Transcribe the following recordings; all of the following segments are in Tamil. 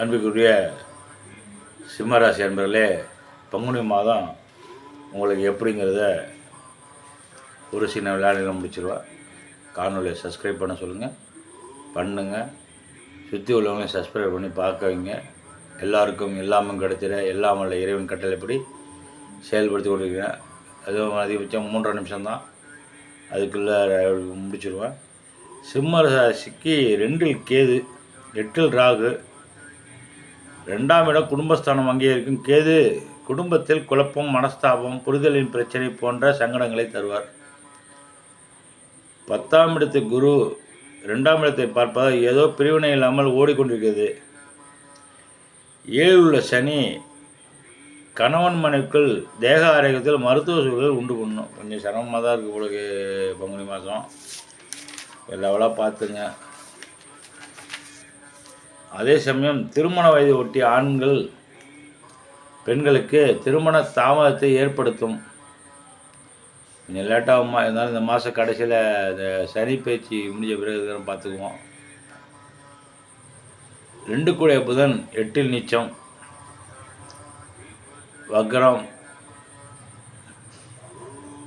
அன்புக்குரிய சிம்மராசி அன்பர்களே பங்குனி மாதம் உங்களுக்கு எப்படிங்கிறத ஒரு சின்ன விளையாடுகளை முடிச்சிருவேன் காணொலியை சப்ஸ்கிரைப் பண்ண சொல்லுங்கள் பண்ணுங்கள் சுற்றி உள்ளவங்களையும் சப்ஸ்கிரைப் பண்ணி பார்க்க வைங்க. எல்லாருக்கும் எல்லாமும் கிடைச்சிட எல்லாம் இறைவன் கட்டளைப்படி செயல்படுத்தி கொண்டிருக்கிறேன். அதுவும் அதிகபட்சம் மூன்றரை நிமிஷம்தான். அதுக்குள்ளே முடிச்சிடுவேன் சிம்ம ராசிக்கு ரெண்டில் கேது எட்டில் ராகு ரெண்டாம் இடம் குடும்பஸ்தானம் அங்கே இருக்கும் கேது. குடும்பத்தில் குழப்பம் மனஸ்தாபம் புரிதலின் பிரச்சனை போன்ற சங்கடங்களை தருவார். பத்தாம் இடத்து குரு ரெண்டாம் இடத்தை பார்ப்பதால் ஏதோ பிரிவினை இல்லாமல் ஓடிக்கொண்டிருக்கிறது. ஏழு உள்ள சனி கணவன் மனைவிக்குள் தேக ஆரோக்கியத்தில் மருத்துவ சூழல் உண்டு பண்ணும். கொஞ்சம் சிரமமாக தான் இருக்குது உங்களுக்கு பங்குனி மாதம் லெவலாக பார்த்துங்க. அதே சமயம் திருமண வயது ஒட்டிய ஆண்கள் பெண்களுக்கு திருமண தாமதத்தை ஏற்படுத்தும். கொஞ்சம் லேட்டாகுமா இருந்தாலும் இந்த மாத கடைசியில் இந்த சனி பேச்சு முடிஞ்ச பிறகு பார்த்துக்குவோம். ரெண்டு கூடிய புதன் எட்டில் நீச்சம் வக்ரம்.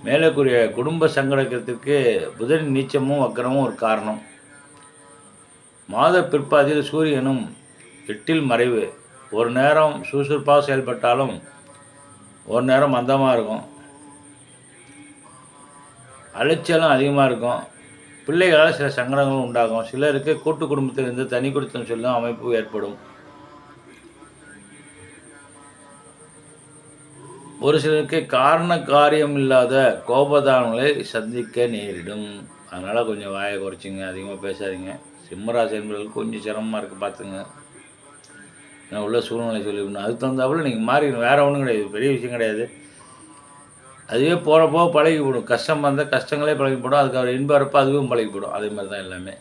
மேலே கூறிய குடும்ப சங்கடத்திற்கு புதன் நீச்சமும் வக்கரமும் ஒரு காரணம். மாத பிற்பாதியில் சூரியனும் எட்டில் மறைவு. ஒரு நேரம் சுறுசுறுப்பாக செயல்பட்டாலும் ஒரு நேரம் மந்தமாக இருக்கும். அலைச்சலும் அதிகமாக இருக்கும். பிள்ளைகளால் சில சங்கடங்களும் உண்டாகும். சிலருக்கு கூட்டு குடும்பத்திலிருந்து தனி குடித்தம் சொல்லும் அமைப்பு ஏற்படும். ஒரு சிலருக்கு காரண காரியம் இல்லாத கோபதானங்களை சந்திக்க நேரிடும். அதனால் கொஞ்சம் வாயை குறைச்சிங்க அதிகமாக பேசாதீங்க. சிம்மராசி கொஞ்சம் சிரமமாக இருக்குது பார்த்துங்க. நான் உள்ள சூழ்நிலை சொல்லிவிடணும் அதுக்கு தகுந்தாப்புல நீங்கள் மாறிக்கணும். வேறு ஒன்றும் கிடையாது. பெரிய விஷயம் கிடையாது. அதுவே போகிறப்போ பழகிப்படும் கஷ்டம் வந்தால் கஷ்டங்களே பழகிப்படும் அதுக்கு அவர் இன்பம் இருப்போ அதுவும் பழகிப்படும் அதே மாதிரி தான் எல்லாமே.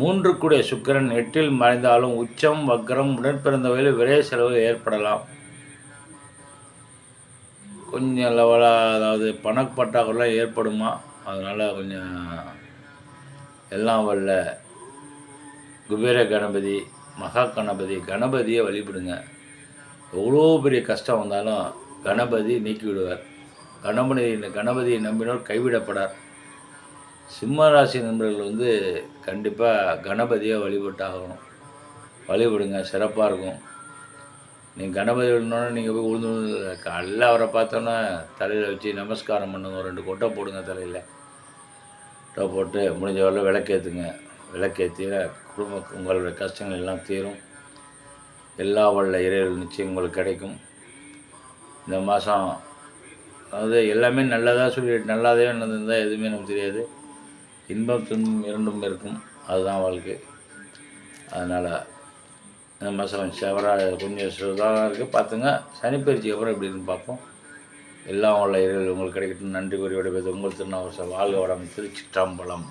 மூன்று கூடிய சுக்கிரன் எட்டில் மறைந்தாலும் உச்சம் வக்கரம் உடன்பிறந்தவையில் விரைய செலவு ஏற்படலாம். கொஞ்சம் லெவலாக அதாவது பணப்பட்டாக்குள்ள ஏற்படுமா? அதனால் கொஞ்சம் எல்லாம் வல்ல. குபேர கணபதி மகா கணபதி கணபதியை வழிபடுங்க. எவ்வளோ பெரிய கஷ்டம் வந்தாலும் கணபதி நீக்கி விடுவார் கணபதி கணபதியை நம்பினோர் கைவிடப்படார். சிம்ம ராசி நண்பர்கள் வந்து கண்டிப்பாக கணபதியை வழிபட்டாகணும். வழிபடுங்க சிறப்பாக இருக்கும். நீங்கள் கணபதி விடணுன்னு நீங்கள் போய் உழுந்து உழுந்து அவரை பார்த்தோன்னே தலையில் வச்சு நமஸ்காரம் பண்ணுங்க ரெண்டு கொட்டை போடுங்க தலையில். கொட்டை போட்டு முடிஞ்ச வரல விளக்கேற்றுங்க விளக்கேற்றி குடும்ப உங்களுடைய கஷ்டங்கள் எல்லாம் தீரும். எல்லா வல்ல இறைகள் நிச்சயம் உங்களுக்கு கிடைக்கும். இந்த மாதம் அதாவது எல்லாமே நல்லதாக சொல்லி நல்லாதே நடந்திருந்தால் எதுவுமே நமக்கு தெரியாது. இன்பம் துன்பம் இரண்டும் இருக்கும். அதுதான் வாழ்க்கை. அதனால் இந்த மாதம் செவரா கொஞ்சம் சுதாக இருக்குது பார்த்துங்க. சனிப்பயிற்சிக்கு அப்புறம் எப்படி இருக்குன்னு பார்ப்போம். எல்லாம் உள்ள இறைவர்கள் உங்களுக்கு கிடைக்கட்டும். நன்றி கூறி விடைபெறுது உங்கள் திருநாவசம் வாழ்க வளம் திருச்சிற்றம்பலம்.